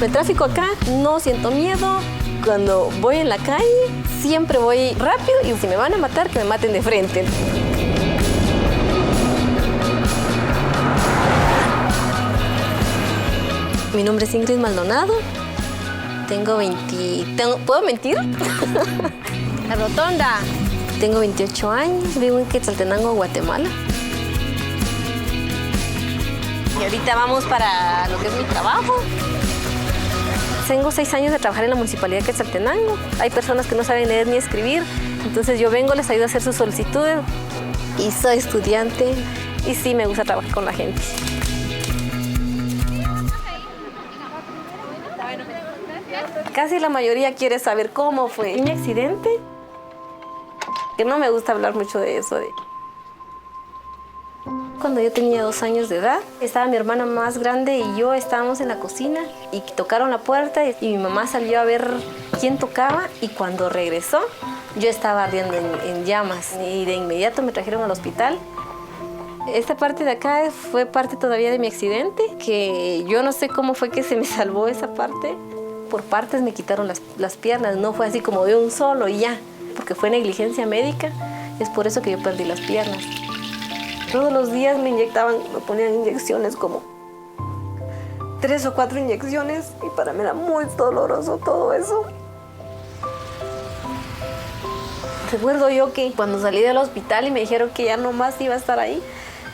El tráfico acá no siento miedo. Cuando voy en la calle siempre voy rápido y si me van a matar que me maten de frente. Mi nombre es Ingrid Maldonado. Tengo 20... ¿Puedo mentir? la rotonda. Tengo 28 años, vivo en Quetzaltenango, Guatemala. Y ahorita vamos para lo que es mi trabajo. Tengo seis años de trabajar en la Municipalidad de Quetzaltenango. Hay personas que no saben leer ni escribir, entonces yo vengo, les ayudo a hacer sus solicitudes. Y soy estudiante y sí me gusta trabajar con la gente. Casi la mayoría quiere saber cómo fue mi accidente. Que no me gusta hablar mucho de eso. Cuando yo tenía dos años de edad, estaba mi hermana más grande y yo estábamos en la cocina y tocaron la puerta y, mi mamá salió a ver quién tocaba y cuando regresó yo estaba ardiendo en llamas y de inmediato me trajeron al hospital. Esta parte de acá fue parte todavía de mi accidente, que yo no sé cómo fue que se me salvó esa parte. Por partes me quitaron las, piernas, no fue así como de un solo y ya, porque fue negligencia médica, es por eso que yo perdí las piernas. Todos los días me inyectaban, me ponían inyecciones como tres o cuatro inyecciones y para mí era muy doloroso todo eso. Recuerdo yo que cuando salí del hospital y me dijeron que ya no más iba a estar ahí,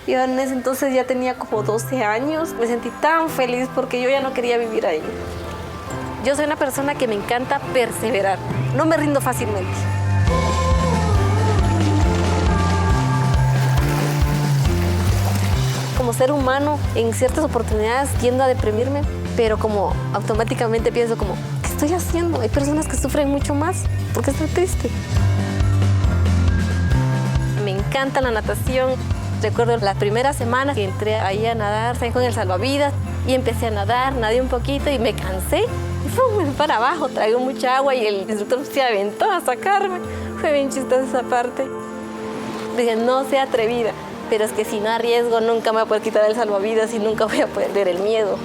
yo en ese entonces ya tenía como 12 años, me sentí tan feliz porque yo ya no quería vivir ahí. Yo soy una persona que me encanta perseverar, no me rindo fácilmente. Como ser humano, en ciertas oportunidades tiendo a deprimirme, pero como automáticamente pienso como, ¿qué estoy haciendo? Hay personas que sufren mucho más porque estoy triste. Me encanta la natación. Recuerdo la primera semana que entré ahí a nadar, con el salvavidas y empecé a nadar, nadé un poquito y me cansé me fui para abajo, traigo mucha agua y el instructor se aventó a sacarme. Fue bien chistosa esa parte. Dije, no sea atrevida, pero es que si no arriesgo nunca me voy a poder quitar el salvavidas y nunca voy a perder el miedo.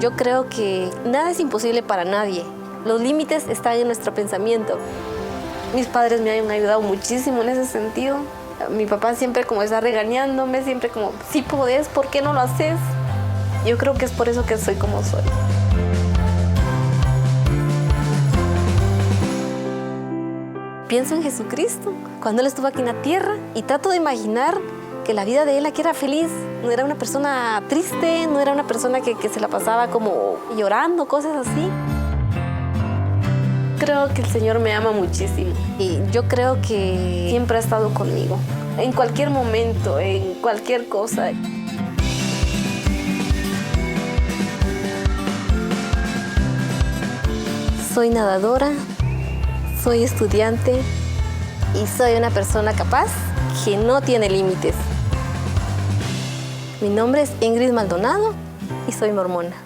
Yo creo que nada es imposible para nadie. Los límites están en nuestro pensamiento. Mis padres me han ayudado muchísimo en ese sentido. Mi papá siempre como está regañándome, siempre como, si podés, ¿por qué no lo haces? Yo creo que es por eso que soy como soy. Pienso en Jesucristo, cuando Él estuvo aquí en la tierra y trato de imaginar que la vida de Él aquí era feliz. No era una persona triste, no era una persona que, que se la pasaba como llorando, cosas así. Creo que el Señor me ama muchísimo y yo creo que siempre ha estado conmigo, en cualquier momento, en cualquier cosa. soy nadadora, soy estudiante y soy una persona capaz que no tiene límites. Mi nombre es Ingrid Maldonado y soy mormona.